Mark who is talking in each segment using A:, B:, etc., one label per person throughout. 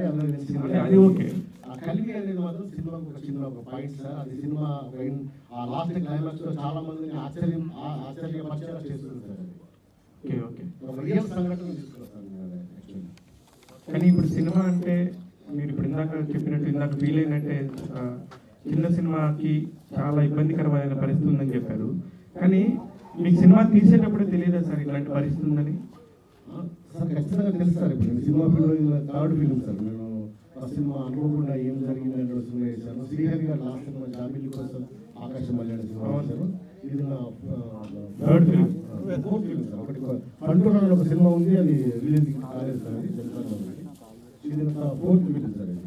A: అంటే అందరూ తెలిసిందే.
B: అంటే అది ఓకే.
A: కలిగి అనేది మాత్రం సినిమాకు ఒక చిన్న ఒక పాయింట్ సార్ అది సినిమా ఆ లాస్ట్ క్లైమాక్స్లో చాలా మందిని ఆశ్చర్యం ఆశ్చర్యపరిచేలా చేస్తుంది సార్
B: ఓకే ఓకే.
A: ఒక రియల్ సంఘటన
B: కానీ ఇప్పుడు సినిమా అంటే మీరు ఇప్పుడు ఇందాక చెప్పినట్టు ఇందాక ఫీల్ ఆ, చిన్న సినిమాకి చాలా ఇబ్బందికరమైన పరిస్థితి ఉందని చెప్పారు. కానీ మీకు సినిమా తీసేటప్పుడే తెలియదా సార్ ఇలాంటి పరిస్థితి ఉందని?
A: సార్ ఖచ్చితంగా తెలుసు సార్ ఇప్పుడు నేను సినిమా ఫీల్డ్ థర్డ్ ఫిల్మ్ సార్. నేను ఆ సినిమా అనుకోకుండా ఏం జరిగింది అనే సినిమా చేశాను శ్రీహరి గారు లాస్ట్ సినిమా జాబిల్లి కోసం ఆకాశం మళ్ళీ సినిమా చేశాను ఇది నా
B: third film.
A: Fourth film sir. ఒకటి పంటూరు ఒక సినిమా ఉంది అది రిలీజ్ కాలేదు సార్. అది ఇది నా ఫోర్త్ ఫిల్మ్ సార్ ఇది.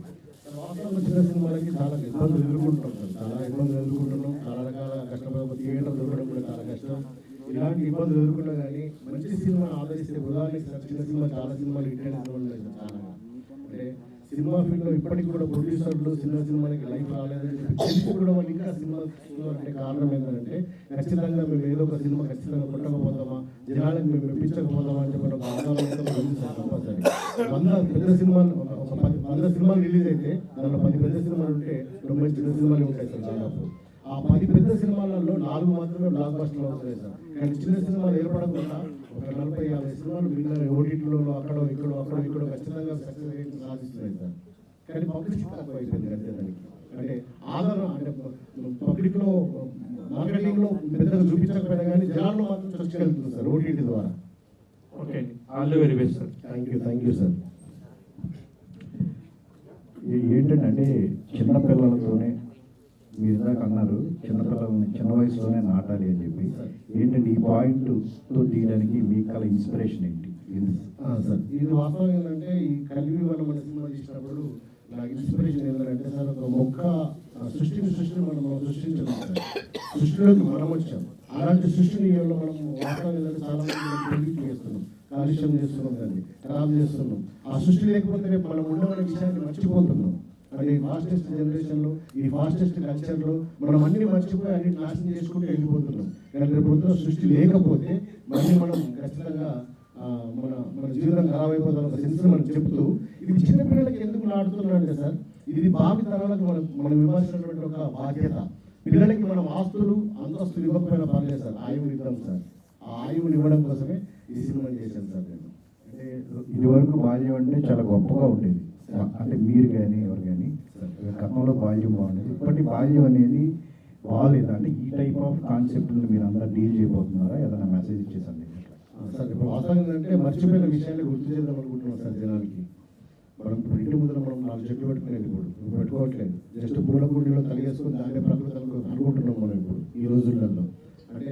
A: వాస్తవంగా చిన్న సినిమాలకి చాలా ఇబ్బందులు ఎదుర్కొంటున్నాం సార్. చాలా ఇబ్బందులు ఎదుర్కొంటున్నాం. చాలా రకాల కష్టపడ థియేటర్ దొరకడం కూడా చాలా కష్టం. ఇలాంటి ఇబ్బందులు ఎదుర్కొన్నా కానీ మంచి సినిమా ఆదరిస్తే ఉదాహరణకి చిన్న సినిమా చాలా సినిమాలు హిట్ అయిన చాలా. అంటే సినిమా ఫీల్డ్లో ఇప్పటికి కూడా ప్రొడ్యూసర్లు సినిమా సినిమాలకి లైఫ్ రాలేదని తెలిసి కూడా వాళ్ళు ఇంకా సినిమా సినిమా అంటే కారణం ఏంటంటే ఖచ్చితంగా మేము ఏదో ఒక సినిమా ఖచ్చితంగా కొట్టకపోతామా? జనాలకు మేము మెప్పించకపోతామా అని చెప్పి ఒక కంపల్సరీ. వంద పెద్ద సినిమాలు ఒక పది వంద సినిమాలు రిలీజ్ అయితే దాంట్లో పది పెద్ద సినిమాలు ఉంటే తొంభై చిన్న సినిమాలు ఉంటాయి సార్ దాదాపు. ఆ పది పెద్ద సినిమాలలో నాలుగు మాత్రమే బ్లాక్ బస్టర్లు అవుతాయి సార్. కానీ చిన్న సినిమాలు ఏర్పడకుండా ఒక నలభై యాభై సినిమాలు మిగిలిన ఓటీటీలో అక్కడో ఇక్కడో అక్కడో ఇక్కడో ఖచ్చితంగా సక్సెస్ రేట్ సాధిస్తున్నాయి సార్. కానీ పబ్లిసిటీ తక్కువ అయిపోయింది అంతే దానికి. అంటే ఆదరణ అంటే పబ్లిక్లో మార్కెటింగ్లో పెద్దగా చూపించకపోయినా కానీ జనాల్లో మాత్రం చొచ్చుకెళ్తుంది సార్ ఓటీటీ ద్వారా.
B: Okay. All the very best sir.
A: Thank you thank you sir.
C: ఏంటంటే అంటే చిన్నపిల్లలతోనే మీరు ఇందాక అన్నారు చిన్నపిల్లల్ని చిన్న వయసులోనే నాటాలి అని చెప్పి. ఏంటంటే ఈ పాయింట్తో తీయడానికి మీ కల ఇన్స్పిరేషన్ ఏంటి?
A: సార్. ఇది వాస్తవం ఏంటంటే ఈ కలివి మనం మన సినిమా తీసినప్పుడు నాకు ఇన్స్పిరేషన్ ఏంటంటే సార్ ఒక మొక్క సృష్టిని సృష్టిని మనం సృష్టించాం సార్. సృష్టిలోకి మనం వచ్చాం. అలాంటి సృష్టిని ఏళ్ళు మనం వాస్తవం ఏంటంటే చాలా మంది చేస్తున్నాం. కాలుష్యం చేస్తున్నాం దాన్ని ఖరాబ్ చేస్తున్నాం. ఆ సృష్టి లేకపోతే మనం ఉండమనే విషయాన్ని మర్చిపోతున్నాం. ఈ ఫాస్టెస్ట్ జనరేషన్లో ఈ ఫాస్టెస్ట్ కల్చర్లో మనం అన్ని మర్చిపోయి అన్ని నాశనం చేసుకుంటూ వెళ్ళిపోతున్నాం. కానీ రేపు పొద్దున సృష్టి లేకపోతే మళ్ళీ మనం ఖచ్చితంగా మన మన జీవితం ఖరాబ్ అయిపోతున్న సెన్స్ మనం చెప్తూ ఇది చిన్న పిల్లలకి ఎందుకు నాటుతున్నారంటే సార్? ఇది భావి తరాలకు మనం మనం ఇవ్వాల్సినటువంటి ఒక బాధ్యత. పిల్లలకి మనం ఆస్తులు అంతస్తులు ఇవ్వకపోయినా పర్లేదు సార్. ఆయువు ఇద్దాం సార్. ఆ ఆయువుని ఇవ్వడం కోసమే ఈ సినిమా చేశాను సార్ నేను.
C: అంటే ఇదివరకు బాల్యం అంటే చాలా గొప్పగా ఉండేది. అంటే మీరు కానీ ఎవరు కానీ గతంలో బాల్యం బాగుండేది ఇప్పటి బాల్యం అనేది బాగాలేదు అంటే ఈ టైప్ ఆఫ్ కాన్సెప్ట్ని మీరు అందరూ డీల్ చేయబోతున్నారా? ఏదైనా మెసేజ్ ఇచ్చేసండి
A: సార్ ఇప్పుడు వాస్తవం ఏంటంటే మర్చిపోయిన విషయాన్ని గుర్తు చేద్దాం అనుకుంటున్నాం సార్ జనానికి మనం ఇప్పుడు ఇంటి ముందర మనం నాలుగు చెట్లు పెట్టుకునేది ఇప్పుడు పెట్టుకోవట్లేదు. జస్ట్ పూల గుండెలో తలిగేసుకుని దాన్ని ప్రకృతి అనుకుంటున్నాం మనం ఇప్పుడు ఈ రోజులలో. అంటే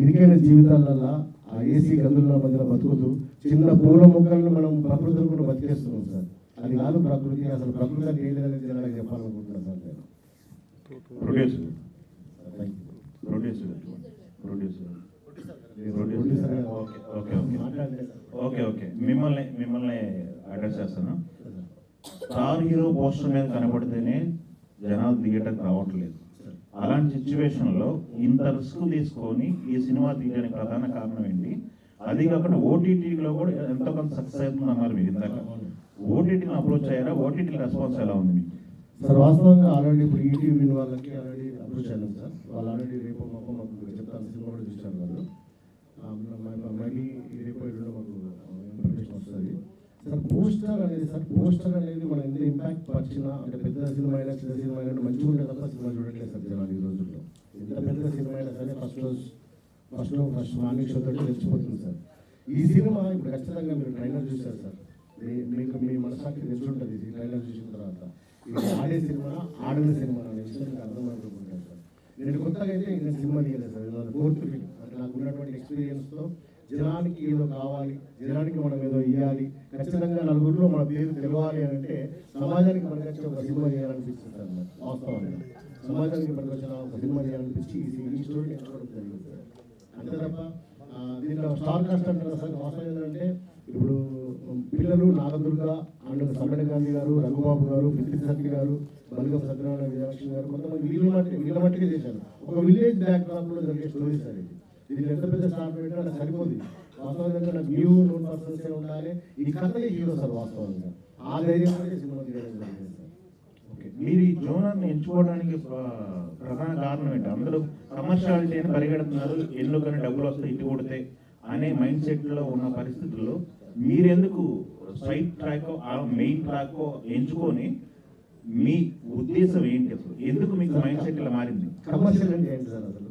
A: ఇరికైన జీవితాలల్లో ఆ ఏసీ గదుల మధ్యలో బతుకుతూ చిన్న పూల మొక్కలను మనం ప్రకృతులు కూడా బతికేస్తున్నాం సార్. అది కాదు ప్రకృతి అసలు ప్రకృతి అంటే ఏంటి అనేది జనానికి చెప్పాలనుకుంటున్నాను సార్ నేను.
D: Producer. Producer. Producer. Okay okay okay. Okay okay. మిమ్మల్ని మిమ్మల్ని అడ్రస్ చేస్తాను. స్టార్ హీరో పోస్టర్ మీద కనబడితేనే జనాలు థియేటర్కి రావట్లేదు. అలాంటి సిచ్యువేషన్లో ఇంత రిస్క్ తీసుకొని ఈ సినిమా తీయడానికి ప్రధాన కారణం ఏంటి? అది కాకుండా ఓటీటీలో కూడా ఎంతో కొంత సక్సెస్ అవుతుంది అన్నారు మీరు ఇందాక. ఓటీటీని అప్రోచ్ అయ్యారా? ఓటీటీ రెస్పాన్స్ ఎలా ఉంది మీకు?
A: సార్ వాస్తవంగా ఆల్రెడీ ఇప్పుడు ఈటీవీ వాళ్ళకి ఆల్రెడీ అప్రోచ్ అయ్యాను సార్. వాళ్ళు ఆల్రెడీ రేపు మాకు మాకు చెప్తాను సినిమా కూడా చూశాను వాళ్ళు. మళ్ళీ రేపు ఎల్లుండి మాకు ఇన్ఫర్మేషన్ వస్తుంది. సార్ పోస్టర్ అనేది సార్ పోస్టర్ అనేది మనం ఎంత ఇంపాక్ట్ వచ్చినా అంటే పెద్ద సినిమా అయినా చిన్న సినిమా అయినా మంచిగా ఉంటే తప్ప సినిమా చూడట్లేదు సార్ జనాలు ఈ రోజుల్లో. ఎంత పెద్ద సినిమా అయినా సరే ఫస్ట్ రోజు ఫస్ట్ ఫస్ట్ మార్నింగ్ షో తోటి తెలిసిపోతుంది సార్. ఈ సినిమా ఇప్పుడు ఖచ్చితంగా మీరు ట్రైలర్ చూశారు సార్. మీకు మీ మనసాకి తెలిసి ఉంటుంది ఈ ట్రైలర్ చూసిన తర్వాత. ఇది ఆడే సినిమా ఆడిన సినిమా అనే విషయం మీకు సార్. నేను కొత్తగా అయితే నేను సినిమా తీయలేదు సార్ ఇది ఫోర్త్ ఫిల్మ్. అంటే నాకు ఉన్నటువంటి ఎక్స్పీరియన్స్తో జనానికి ఏదో కావాలి జనానికి మనం ఏదో ఇవ్వాలి ఖచ్చితంగా నలుగురిలో మన పేరు తెలవాలి అని అంటే సమాజానికి మనకొచ్చే ఒక సినిమా చేయాలనిపిస్తుంది సార్ నాకు సమాజానికి పనికొచ్చిన ఒక సినిమా చేయాలనిపించి ఈ స్టోరీ ఎంచుకోవడం జరిగింది సార్. అంతే తప్ప దీంట్లో స్టార్ కాస్ట్ అంటారు సార్ వాస్తవం ఏంటంటే ఇప్పుడు పిల్లలు నాగదుర్గ అండ్ సమ్మణ గాంధీ గారు రఘుబాబు గారు పిత్రి సత్య గారు బలిగం సత్యనారాయణ విజయలక్ష్మి గారు కొంతమంది వీళ్ళ మట్టి వీళ్ళ మట్టిగా చేశారు. ఒక విలేజ్ బ్యాక్లో జరిగే స్టోరీస్ సార్ ఇది ఇది ఎంత పెద్ద స్టార్ పెట్టినా నాకు సరిపోదు. వాస్తవంగా నాకు న్యూ నోన్ పర్సన్స్ ఉండాలి. ఈ కథ హీరో సార్ వాస్తవంగా. ఆ ధైర్యంతో సినిమా తీయడం జరిగింది సార్.
D: ఓకే. మీరు ఈ జోనర్ని ఎంచుకోవడానికి ప్ర- ప్రధాన కారణం ఏంటి? అందరూ కమర్షియాలిటీ అని పరిగెడుతున్నారు. ఎందుకని డబ్బులు వస్తాయి ఇటు కొడితే అనే మైండ్ సెట్లో ఉన్న పరిస్థితుల్లో మీరెందుకు స్ట్రైట్ ట్రాక్ మెయిన్ ట్రాక్ ఎంచుకొని మీ ఉద్దేశం ఏంటి అసలు? ఎందుకు మీకు మైండ్ సెట్ ఇలా మారింది?
A: కమర్షియల్ అంటే ఏంటి సార్ అసలు?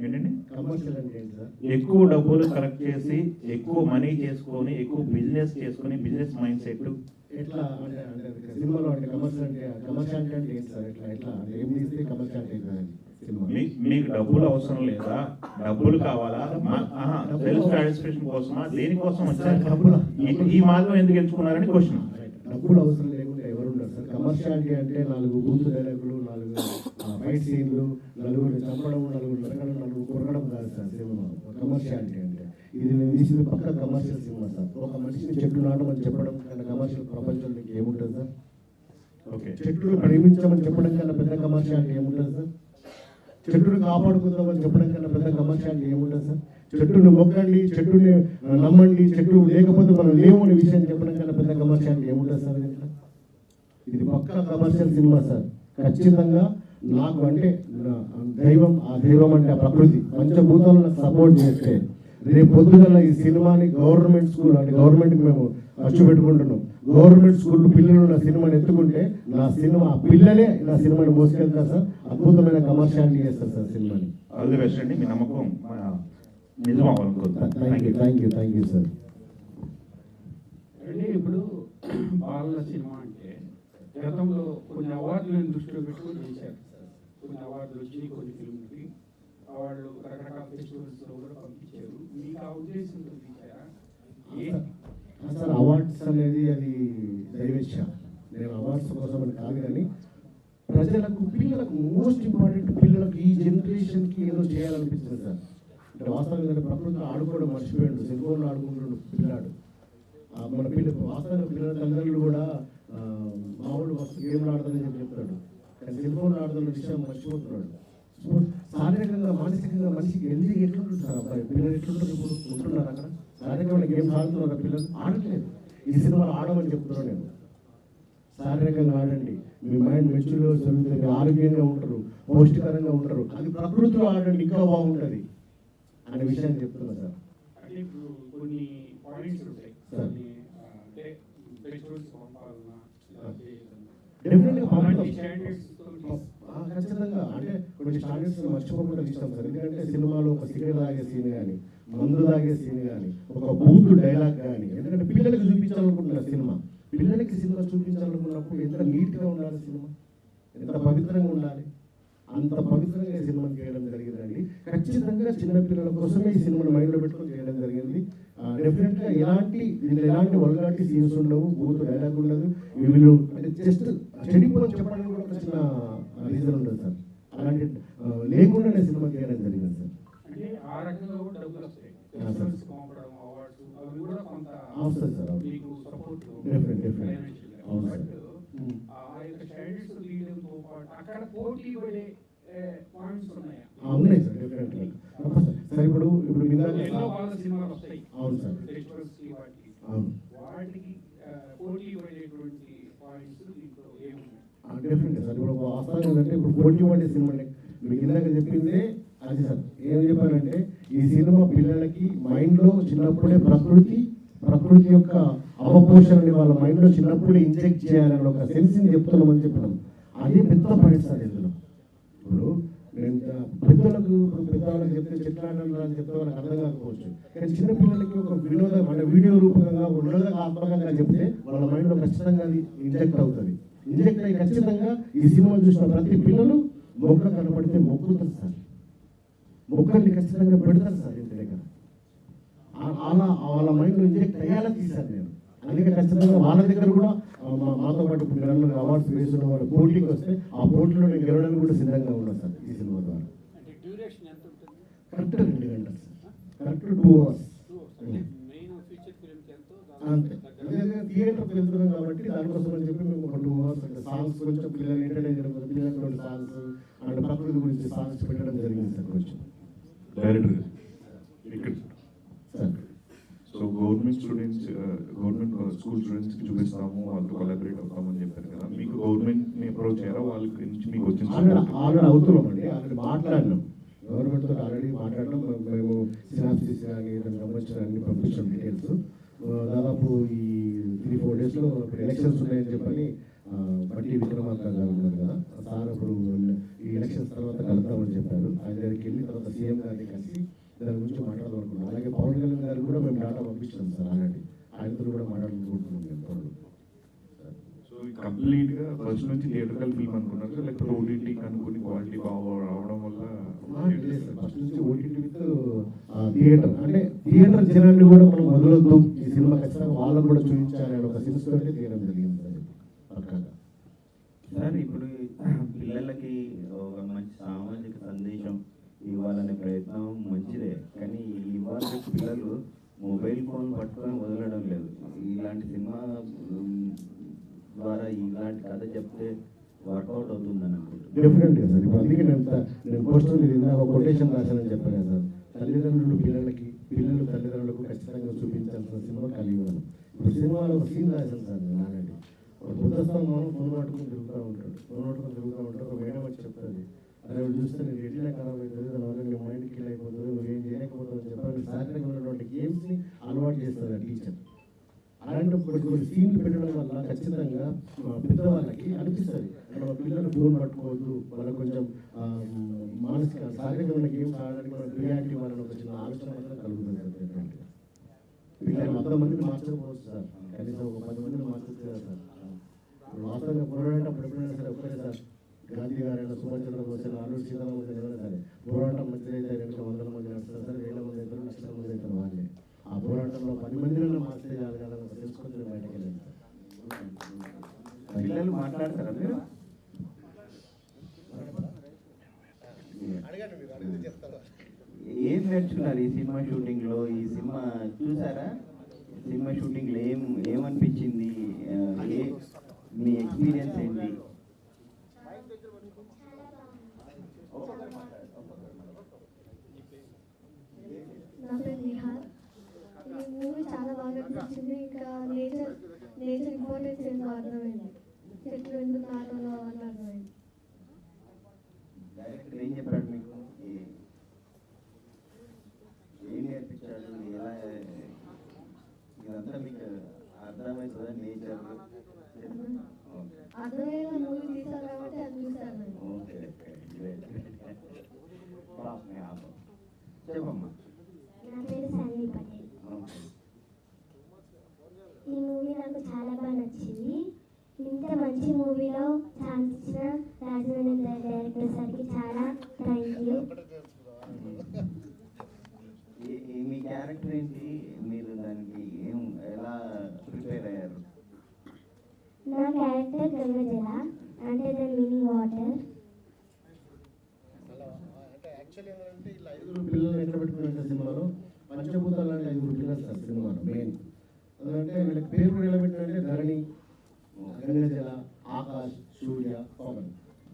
D: ఏంటండి?
A: కమర్షియల్ అంటే ఏంటి సార్?
D: ఎక్కువ డబ్బులు కలెక్ట్ చేసి ఎక్కువ మనీ చేసుకొని ఎక్కువ బిజినెస్ చేసుకొని బిజినెస్ మైండ్ సెట్
A: ఎట్లా అంటే అంటే సినిమాలో అంటే కమర్షియల్ అంటే కమర్షియాలిటీ అంటే ఏంటి సార్? ఎట్లా ఎట్లా? అంటే ఏం తీస్తే కమర్షియాలిటీ అవుతుంది సినిమా
D: మీ- మీకు డబ్బులు అవసరం లేదా? డబ్బులు కావాలా? సెల్ఫ్ సాటిస్ఫాక్షన్ కోసమా? దేనికోసం వచ్చారు?
A: డబ్బులు.
D: ఈ- మార్గం ఎందుకు ఎంచుకున్నారని క్వశ్చన్
A: డబ్బులు అవసరం లేకుండా ఎవరు ఉండరు సార్. కమర్షియాలిటీ అంటే నాలుగు బూతు డైలాగులు నాలుగు ఫైట్ సీన్లు నలుగురు చంపడం నలుగురు నరకడం నలుగురు కొరకడం కాదు సార్ సినిమా. కమర్షియాలిటీ అంటే. ఇది నేను తీసింది పక్క కమర్షియల్ సినిమా సార్. ఒక మనిషిని చెట్టు నాటమని చెప్పడం కన్నా కమర్షియల్ ప్రపంచంలో ఏముంటుంది సార్?
D: ఓకే.
A: చెట్టును ప్రేమించమని చెప్పడం కన్నా పెద్ద కమర్షియాలిటీ ఏముంటుంది సార్? చెట్టును కాపాడుకుందామని చెప్పడం కన్నా పెద్ద కమర్షియాలిటీ ఏముంటుంది సార్. చెట్టును మొక్కండి చెట్టుని నమ్మండి చెట్టు లేకపోతే మనం లేవు అనే విషయం చెప్పడం కన్నా పెద్ద కమర్షియాలిటీ ఏముంటుంది సార్ ఇది పక్క కమర్షియల్ సినిమా సార్. ఖచ్చితంగా నాకు అంటే దైవం ఆ దైవం అంటే ఆ ప్రకృతి. పంచభూతాలు నాకు సపోర్ట్ చేస్తే రేపు పొద్దుగల ఈ సినిమాని గవర్నమెంట్ స్కూల్ అంటే గవర్నమెంట్కి మేము ఖర్చు పెట్టుకుంటున్నాం. గవర్నమెంట్ స్కూల్ పిల్లలు నా సినిమాని ఎత్తుకుంటే నా సినిమా ఆ పిల్లలే నా సినిమాని మోసుకెళ్తారు సార్. అద్భుతమైన కమర్షియాలిటీ చేస్తారు సార్ సినిమాని.
D: ఆల్ ది బెస్ట్ అండి. మీ నమ్మకం నిజం అవ్వాలనుకుంటున్నాను
A: thank you thank you thank you sir.
E: అంటే ఇప్పుడు బాలల సినిమా అంటే గతంలో కొన్ని అవార్డులను దృష్టిలో పెట్టుకొని చేశారు కొన్ని అవార్డులు వచ్చి కొన్ని ఫిల్మ్కి అవార్డులు రకరకాల ఫెస్టివల్స్లో కూడా పంపించారు. మీకు ఆ ఉద్దేశంతో తీశారా ఏ-
A: అసలు అవార్డ్స్ అనేది అది దైవేచ్ఛ నేను అవార్డ్స్ కోసం అని కాదు కానీ ప్రజలకు పిల్లలకు మోస్ట్ ఇంపార్టెంట్ పిల్లలకు ఈ జనరేషన్కి ఏదో చేయాలనిపిస్తుంది సార్. అంటే వాస్తవంగా ఏంటంటే ప్రకృతిలో ఆడుకోవడం మర్చిపోయాడు సెల్ ఫోన్లో ఆడుకుంటున్నాడు పిల్లాడు. మన పిల్ల వాస్తవంగా పిల్లల తల్లిదండ్రులు కూడా మామూలు మా గేమ్లు ఆడతారని చెప్పి చెప్తాడు. కానీ సెల్ ఫోన్లో ఆడుతున్న విషయం మర్చిపోతున్నాడు. శారీరకంగా మానసికంగా మనిషికి హెల్తీగా ఎట్లుంటుంది సార్ అబ్బాయి? పిల్లలు ఎట్లుంటారు ఉంటున్నారు అక్కడ? శారీరకమైన గేమ్స్ ఆడుతున్నారు పిల్లలు ఆడట్లేదు. ఈ సినిమాలో ఆడమని చెప్తున్నాను నేను. శారీరకంగా ఆడండి. మీ మైండ్ మెచ్యూర్గా జరుగుతుంది ఆరోగ్యంగా ఉంటారు పౌష్టికరంగా ఉంటారు అది ప్రకృతిలో ఆడండి ఇంకా బాగుంటుంది అనే విషయాన్ని చెప్తున్నా సార్.
E: కొన్ని పాయింట్స్ ఉంటాయి. కొన్ని ఆ, అంటే ఫెస్టివల్స్ పంపాలన్నా లేకపోతే
A: Definitely పంపుతాం.
E: అలాంటి స్టాండర్డ్స్ తోటి
A: ఆ, ఖచ్చితంగా అంటే కొన్ని స్టాండర్డ్స్ మర్చిపోకుండా ఇష్టం సార్. ఎందుకంటే సినిమాలో ఒక సిగరెట్ తాగే సీన్ కానీ మందు తాగే సీన్ కానీ ఒక బూత్ డైలాగ్ కానీ ఎందుకంటే పిల్లలకి చూపించాలనుకుంటున్నారు సినిమా. పిల్లలకి సినిమా చూపించాలనుకున్నప్పుడు ఎంత నీట్గా ఉండాలి సినిమా? ఎంత పవిత్రంగా ఉండాలి? అంత పవిత్రంగా ఈ సినిమాని చేయడం జరిగిందండి. ఖచ్చితంగా చిన్నపిల్లల కోసమే ఈ సినిమాని మైండ్లో పెట్టుకొని చేయడం జరిగింది. డెఫినెట్గా ఎలాంటి దీనిలో ఎలాంటి వల్గాటి సీన్స్ ఉండవు బూత్ డైలాగ్ ఉండదు. వీళ్ళు అంటే జస్ట్ చెడిపోని చెప్పడానికి కూడా ఒక చిన్న రీజన్ ఉండదు సార్. అలాంటి లేకుండానే సినిమా చేయడం జరిగింది సార్. సార్. వస్తుంది సార్ అవును. సార్.
E: ఉన్నాయా?
A: సార్ ఇప్పుడు ఇప్పుడు అవును సార్
E: ఫెస్టివల్స్కి వాటికి
A: అవును
E: వాటికి ఆ, పోటీ పడేటువంటి పాయింట్స్ దీంట్లో ఏమున్నాయి
A: డెఫినెట్ సార్ ఇప్పుడు వాస్తవం ఏంటంటే ఇప్పుడు సినిమా మీకు ఇందాక చెప్పిందే అది సార్. ఏం చెప్పానంటే ఈ సినిమా పిల్లలకి మైండ్లో చిన్నప్పుడే ప్రకృతి ప్రకృతి యొక్క అవపోషణని వాళ్ళ మైండ్లో చిన్నప్పుడే ఇంజెక్ట్ చేయాలని ఒక సెన్స్ని చెప్తున్నామని చెప్పినాం అదే పెద్ద పాయింట్ సార్ ఇందులో. ఇప్పుడు నేను పెద్దలకు ఇప్పుడు పెద్దవాళ్ళకి చెప్తే చెట్లాడని అని చెప్తే వాళ్ళకి అర్థం కాకపోవచ్చు. కానీ చిన్న పిల్లలకి ఒక వినోద అంటే వీడియో రూపకంగా ఒక వినోదాత్మకంగా చెప్తే వాళ్ళ మైండ్లో ఖచ్చితంగా అది ఇంజెక్ట్ అవుతుంది. ఇంజెక్ట్ అయ్యి ఖచ్చితంగా ఈ సినిమా చూసిన ప్రతి పిల్లలు మొక్క కనపడితే మొక్కుతారు సార్. మొక్కల్ని ఖచ్చితంగా పెడతారు సార్ ఇంటి దగ్గర. అలా వాళ్ళ మైండ్లో ఇంజెక్ట్ అయ్యేలా తీశాను నేను. అందుకే ఖచ్చితంగా వాళ్ళ దగ్గర కూడా మాతో పాటు అన్న అవార్డ్స్ వేస్తున్న వాళ్ళు పోటీకి వస్తే ఆ పోటీలో నేను గెలవడానికి కూడా సిద్ధంగా ఉన్నాను సార్ ఈ సినిమా ద్వారా. కరెక్ట్ రెండు గంటలు సార్. కరెక్ట్ టూ అవర్స్
F: టూ అంటే మెయిన్ ఫీచర్ ఫిల్మ్కి ఎంతో
A: అంతే
F: దగ్గర
A: థియేటర్కి వెళ్తున్నాం కాబట్టి దానికోసం అని చెప్పి మేము ఒక టూ అవర్స్ అంటే సాంగ్స్ కొంచెం పిల్లలు ఎంటర్టైన్ చేయడం కోసం పిల్లలకు రెండు సాంగ్స్ అండ్ ప్రకృతి గురించి సాంగ్స్ పెట్టడం జరిగింది సార్ కొంచెం
D: డైరెక్టర్ ఇక్కడ.
A: Sir.
D: So
G: government students government school స్టూడెంట్స్కి చూపిస్తాము వాళ్ళతో కొలాబరేట్ అవుతామని చెప్పారు కదా. మీకు గవర్నమెంట్ని అప్రోచ్ అయ్యారా వాళ్ళ గురించి మీకు వచ్చిన
A: ఆల్రెడీ అవుతున్నాం అండి ఆల్రెడీ మాట్లాడినాం. గవర్నమెంట్ తోటి ఆల్రెడీ మాట్లాడడం మేము- సినాప్సిస్ కానీ దానికి సంబంధించిన అన్ని పంపించాం డీటెయిల్స్ దాదాపు ఈ త్రీ ఫోర్ డేస్లో ఎలక్షన్స్ ఉన్నాయని చెప్పని బట్టి విక్రమార్క గారు ఉన్నారు కదా సార్ ఇప్పుడు ఈ ఎలక్షన్స్ తర్వాత కలుద్దామని చెప్పారు. ఆయన దగ్గరికి వెళ్ళి తర్వాత సీఎం గారిని కలిసి దాని గురించి మాట్లాడాలనుకున్నాం అలాగే పవన్ కళ్యాణ్ గారికి కూడా మేము డాటా పంపించాం సార్ ఆల్రెడీ. ఆయనతో కూడా మాట్లాడాలనుకుంటున్నాం మేము త్వరలో
G: సో కంప్లీట్గా ఫస్ట్ నుంచి థియేటర్కల్ ఫిల్మ్ అనుకున్నారు లేకపోతే ఓటీటీ అనుకుని క్వాలిటీ బాగా రావడం వల్ల
A: ఫస్ట్ నుంచి ఓటీటీ విత్ థియేటర్ అంటే థియేటర్ జనాన్ని కూడా మనం వదలొద్దు ఈ సినిమా ఖచ్చితంగా వాళ్ళకు కూడా చూపించాలి అనే ఒక సిన్స్ తోటి తీయడం జరిగింది సార్
H: ఇప్పుడు పిల్లలకి ఒక మంచి సామాజిక సందేశం ఇవ్వాలనే ప్రయత్నం మంచిదే. కానీ ఇవాళ పిల్లలు మొబైల్ ఫోన్ పట్టుకొని వదలడం లేదు. ఇలాంటి సినిమా ద్వారా ఇలాంటి కథ చెప్తే వర్కౌట్ అవుతుందని అనుకుంటున్నాను.
A: డెఫినెట్గా సార్ ఇప్పుడు అందుకే నేను నేను కొటేషన్ రాశానని చెప్పాను సార్. తల్లిదండ్రులు పిల్లలకి పిల్లలు తల్లిదండ్రులకు ఖచ్చితంగా చూపించాల్సిన సినిమా కలిగి ఇప్పుడు సినిమాలో ఒక సీన్ రాశాను సార్ నేను ఆల్రెడీ తిరుగుతూ ఉంటాడు. ఫోన్ తిరుగుతూ ఉంటాడు. ఒక మేడం వచ్చి చెప్తుంది అరే చూస్తే నేను ఎట్లా ఖరాబ్ అవుతుంది దానివల్ల నీ మైండ్ కిల్ అయిపోతుంది. ఏం చేయలేకపోతావు అని శారీరకంగా శారీరకమైనటువంటి గేమ్స్ని అలవాటు చేస్తుంది ఆ టీచర్ అలాంటి కొన్ని కొన్ని సీన్లు పెట్టడం వల్ల ఖచ్చితంగా పెద్దవాళ్ళకి అనిపిస్తుంది. మన పిల్లలు ఫోన్ పట్టుకోవద్దు. వాళ్ళకి కొంచెం మానసిక శారీరకమైన గేమ్స్ ఆడడానికి మన ప్రియారిటీ వాళ్ళని ఒక చిన్న ఆలోచన మాత్రం కలుగుతుంది సార్ పిల్లలు వంద మందిని మార్చకపోవచ్చు సార్. కనీసం ఒక పది మందిని మార్చచ్చు కదా సార్. వాస్తవంగా పోరాటం ఎప్పుడైనా సరే ఒక్కరే సార్. గాంధీ గారైనా సుభాష్ చంద్రబోస్ అయినా అల్లు సీతారామన్ ఎవరైనా సరే పోరాటం మంచిదైతే రెండు వందల మంది నడుస్తారు సరే వేల మంది అవుతారు లక్షల మంది అవుతారు వాళ్ళే. ఆ పోరాటంలో పది మందిలో మార్చే చాలు కదా అని బయటకు వెళ్ళాను సార్
H: పిల్లలు మాట్లాడతారా మీరు? ఏం నేర్చుకున్నారు ఈ సినిమా షూటింగ్లో ఈ సినిమా చూసారా? సినిమా షూటింగ్లో ఏం ఏమనిపించింది? మీ ఎక్స్పీరియన్స్ ఏంటి?
I: నా పేరు నిహార్. ఈ మూవీ చాలా బాగా అనిపించింది ఇంకా నేచర్ నేచర్ ఇంపార్టెన్స్ ఏంటో అర్థమైంది. చెట్లు ఎందుకు నాటలో అని అర్థమైంది.
H: డైరెక్టర్ ఏం చెప్పాడు మీకు? ఏ- ఏం నేర్పించాడు? ఎలా ఇదంతా మీకు అర్థమవుతుందా నేచర్ ఓకే
I: అర్థమయ్యేలా మూవీ తీశారు కాబట్టి అది చూశాను నేను
H: ఓకే గ్రేట్ చెప్పమ్మా
J: నా పేరు సన్నీ పటేల్
H: ఓకే
J: ఈ మూవీ నాకు చాలా బాగా నచ్చింది ఇంత మంచి మూవీలో ఛాన్స్ ఇచ్చిన రాజమౌళి డైరెక్టర్ సార్కి చాలా థ్యాంక్ యూ
H: ఈ- ఈ మీ క్యారెక్టర్ ఏంటి మీరు దానికి ఏం ఎలా ప్రిపేర్ అయ్యారు
J: నా క్యారెక్టర్ గంగజల అంటే ద మీనింగ్ వాటర్
A: అంటే యాక్చువల్లీ ఏంటంటే ఇలా ఐదుగురు పిల్లలు ఎట్లా పెట్టుకున్నారంటే సినిమాలో పంచభూతాలు అంటే పిల్లలు సార్ సినిమాలో మెయిన్ ఎందుకంటే వీళ్ళకి పేరు కూడా ఎలా పెట్టారంటే ధరణి గంగజల ఆకాశ్ సూర్య పవన్.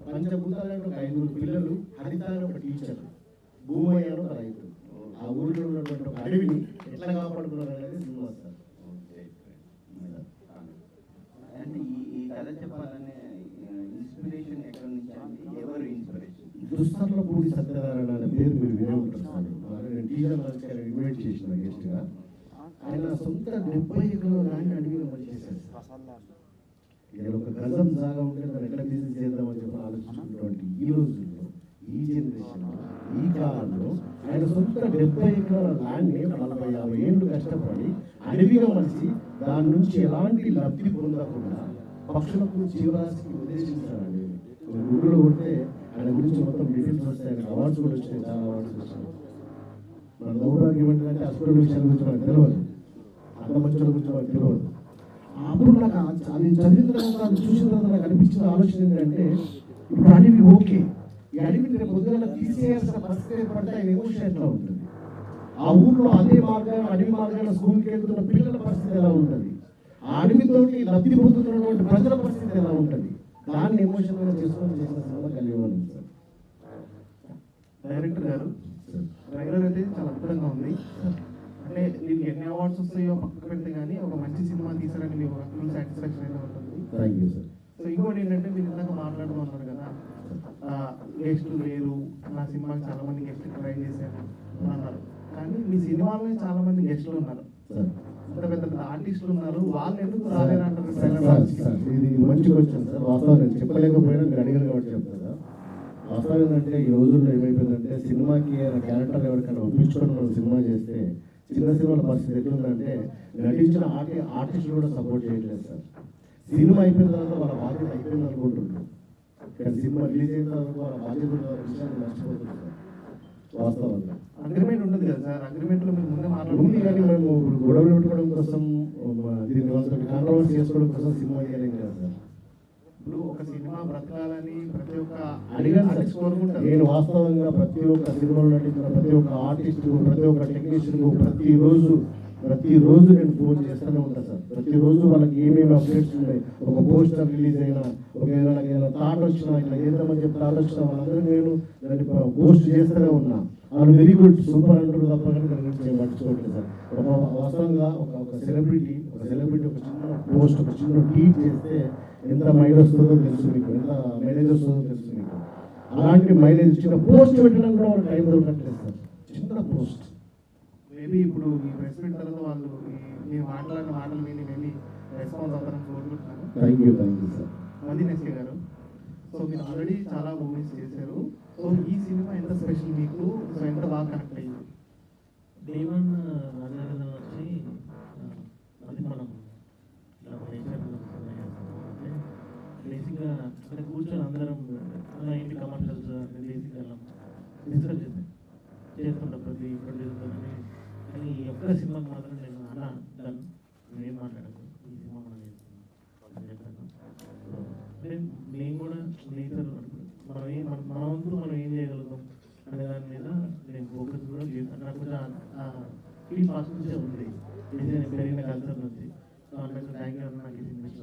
A: పంచభూతాలు అంటే ఒక ఐదుగురు పిల్లలు హరిత ఒక టీచర్ భూమయ్య ఒక రైతు ఆ ఊరిలో ఉన్నటువంటి ఒక అడవిని ఎట్లా కాపాడుకున్నారు అనేది సినిమా సార్
H: అంటే ఈ కథ చెప్పాలనే ఇన్స్పిరేషన్ ఎక్కడి నుంచి ఎవరు ఇన్స్పిరేషన్
A: దుస్తర్ల పూడి సత్యనారాయణ అనే పేరు మీరు వినే ఉంటారు సార్. నేను టీచర్ లంచ్ ఇన్వైట్ చేసిన గెస్ట్గా ఆయన సొంత డెబ్బై ఎకరాల ల్యాండ్ అడిగి మళ్ళీ చేశారు ఇక్కడ ఒక గజం జాగా ఉంటే దాన్ని ఎక్కడ బిజినెస్ చేద్దామని చెప్పి ఆలోచించినటువంటి ఈ రోజుల్లో ఈ జనరేషన్ ఈ కాలంలో ఆయన సొంత డెబ్బై ఎకరాల ల్యాండ్ని నలభై యాభై ఏళ్ళు కష్టపడి అడవిగా మలిసి దాని నుంచి ఎలాంటి లబ్ధి పొందకుండా పక్షులకు జీవరాశికి ఉద్దేశించారండి. ఊళ్ళో ఉంటే ఆయన గురించి మొత్తం డీటెయిల్స్ వస్తాయి. ఆయన అవార్డ్స్ కూడా వచ్చినాయి. చాలా అవార్డ్స్ వచ్చాయి మన దౌర్భాగ్యం ఏంటంటే అస్పృల విషయాల గురించి మనకు తెలియదు. అంత మంచుల గురించి తెలియదు అప్పుడు నాకు ఆ- అది చదివిన తర్వాత అది చూసిన తర్వాత నాకు అనిపించిన ఆలోచన ఏంటంటే ఇప్పుడు అడవి ఓకే. ఈ అడవి రేపు పొద్దున తీసేయాల్సిన పరిస్థితి ఏర్పడితే ఆయన ఎమోషన్ ఎట్లా ఉంటుంది. ఆ ఊర్లో అదే మార్గాన్ని అడవి మార్గాన స్కూల్కి వెళ్తున్న పిల్లల పరిస్థితి ఎలా ఉంటుంది? ఆ అడవితోటి లబ్ధి పొందుతున్నటువంటి ప్రజల పరిస్థితి ఎలా ఉంటుంది? దాన్ని ఎమోషనల్గా చేసుకొని చేసిన సినిమా కలిగి సార్
B: డైరెక్టర్ గారు ట్రైలర్ అయితే చాలా అద్భుతంగా ఉంది. అంటే దీనికి ఎన్ని అవార్డ్స్ వస్తాయో పక్కకు పెడితే కానీ ఒక మంచి సినిమా తీసారని మీకు ఫుల్ సాటిస్ఫాక్షన్ అయితే ఉంటుంది.
A: థ్యాంక్ యూ సార్
B: సో ఇంకోటి ఏంటంటే మీరు ఇందాక మాట్లాడుతూ ఉన్నారు కదా గెస్టులు లేరు నా సినిమాకి చాలా మంది గెస్టులు ట్రై చేశారు అని అన్నారు. కానీ మీ సినిమాలోనే చాలా మంది గెస్టులు ఉన్నారు. పెద్ద పెద్ద ఆర్టిస్టులు ఉన్నారు. వాళ్ళు ఎందుకు రాలేరంటారు
A: ఇది ఇది మంచి క్వశ్చన్ సార్ వాస్తవం నేను చెప్పలేకపోయినా మీరు అడిగారు కాబట్టి చెప్తారా వాస్తవం ఏంటంటే ఈ రోజుల్లో ఏమైపోయిందంటే సినిమాకి క్యారెక్టర్ ఎవరికైనా ఒప్పించుకొని మనం సినిమా చేస్తే చిన్న సినిమాల పరిస్థితి ఎట్లుందంటే నటించిన ఆర్టి ఆర్టిస్టులు కూడా సపోర్ట్ చేయట్లేదు సార్. సినిమా అయిపోయిన తర్వాత వాళ్ళ బాధ్యత అయిపోయింది అనుకుంటున్నారు కానీ సినిమా రిలీజ్ అయిన తర్వాత వాళ్ళ బాధ్యత విషయాన్ని మర్చిపోతుంది సార్ వాస్తవంగా.
B: అగ్రిమెంట్ ఉండదు కదా సార్ అగ్రిమెంట్లో మీరు ముందే
A: ఉంది కానీ మేము గొడవలు పెట్టుకోవడం కోసం వాళ్ళతో కాంట్రవర్సీ చేసుకోవడం కోసం సినిమా చేయలేం కదా సార్.
B: ఒక సినిమా బ్రతకాలని ప్రతి ఒక్క
A: నేను వాస్తవంగా ప్రతి ఒక్క సినిమాలో నటించిన ప్రతి ఒక్క ఆర్టిస్ట్ ప్రతి ఒక్క టెక్నీషియన్ ప్రతిరోజు ప్రతిరోజు నేను ఫోన్ చేస్తూనే ఉంటాను సార్. ప్రతిరోజు వాళ్ళకి ఏమేమి అప్డేట్స్ ఉన్నాయి? ఒక పోస్టర్ రిలీజ్ అయినా ఒక ఏదైనా ఏదైనా థాట్ వచ్చినా ఇట్లా చేద్దామని చెప్పి థాట్ వచ్చినా వాళ్ళందరూ నేను దాన్ని పోస్ట్ చేస్తూనే ఉన్నా. వాళ్ళు వెరీ గుడ్ సూపర్ అంటారు తప్ప కానీ దాని గురించి ఏం పట్టించుకోవట్లేదు సార్. ఒక వాస్తవంగా ఒక ఒక సెలబ్రిటీ ఒక సెలబ్రిటీ ఒక చిన్న పోస్ట్ ఒక చిన్న ట్వీట్ చేస్తే ఎంత మైండ్ వస్తుందో తెలుసు మీకు ఎంత మైలేజ్ వస్తుందో తెలుసు మీకు. అలాంటి మైలేజ్ చిన్న పోస్ట్ పెట్టడానికి కూడా వాళ్ళకి టైం దొరకట్లేదు సార్. చిన్న పోస్ట్
B: మేబీ ఇప్పుడు ఈ ప్రెస్ మీట్ తర్వాత వాళ్ళు ఈ- మీరు మాట్లాడిన మాటలు విని వెళ్ళి రెస్పాన్స్ అవుతారని కోరుకుంటున్నాను.
A: Thank you thank you sir
B: మంది నెస్కే గారు. సో మీరు ఆల్రెడీ చాలా మూవీస్ చేశారు. సో ఈ సినిమా ఎంత స్పెషల్ మీకు? సో ఎంత బాగా కనెక్ట్ అయ్యింది
K: దేవన్ రాజారాజన్ వచ్చి బేసిక్గా కూర్చొని అందరం అలా ఏంటి కమర్షియల్స్ బేసిక్గా అలా డిస్కస్ చేస్తాం చేస్తుంటాం ప్రతి ప్రొడ్యూసర్ కానీ ఈ ఒక్క సినిమాకి మాత్రం నేను అలా డన్ నేను మాట్లాడకు ఈ సినిమా మనం చేస్తున్నాం చెప్పాను నేను కూడా నేచర్ మనం ఏం మన మన వంతు మనం ఏం చేయగలుగుతాం అనే దాని మీద నేను ఫోకస్ కూడా చేస్తాను నాకు కొంచెం ఫీల్ నుంచే ఉంది. ఇది నేను పెరిగిన కల్చర్ నుంచి. సో అన్నట్టు థ్యాంక్ యూ అన్న నాకు ఇది ఇన్వెస్ట్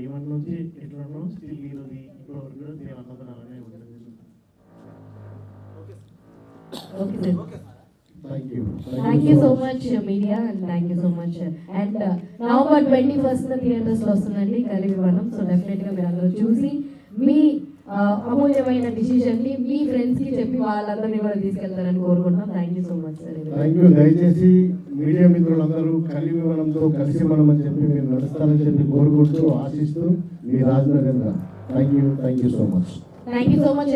K: ఏమన్ నుంచి ఎట్లనో స్టిల్ ఈ రోజు ఇప్పటి వరకు కూడా నేను అన్నది అలానే
A: you
L: Thank you. So much, media, and thank you so much. And uh, November twenty first థియేటర్స్లో వస్తుందండి వనం. సో డెఫినెట్గా మీరు అందరూ చూసి మీ అమూల్యమైన డిసిషన్ని మీ ఫ్రెండ్స్కి చెప్పి వాళ్ళందరినీ కూడా తీసుకెళ్తారని కోరుకుంటున్నాం. Thank you so much sir
A: దయచేసి మీడియా మిత్రులందరూ కలిసి మనంతో కలిసి మనం అని చెప్పి మీరు నడుస్తారని చెప్పి కోరుకుంటూ ఆశిస్తూ మీ Rajanarendra thank you thank you so much
L: thank you so much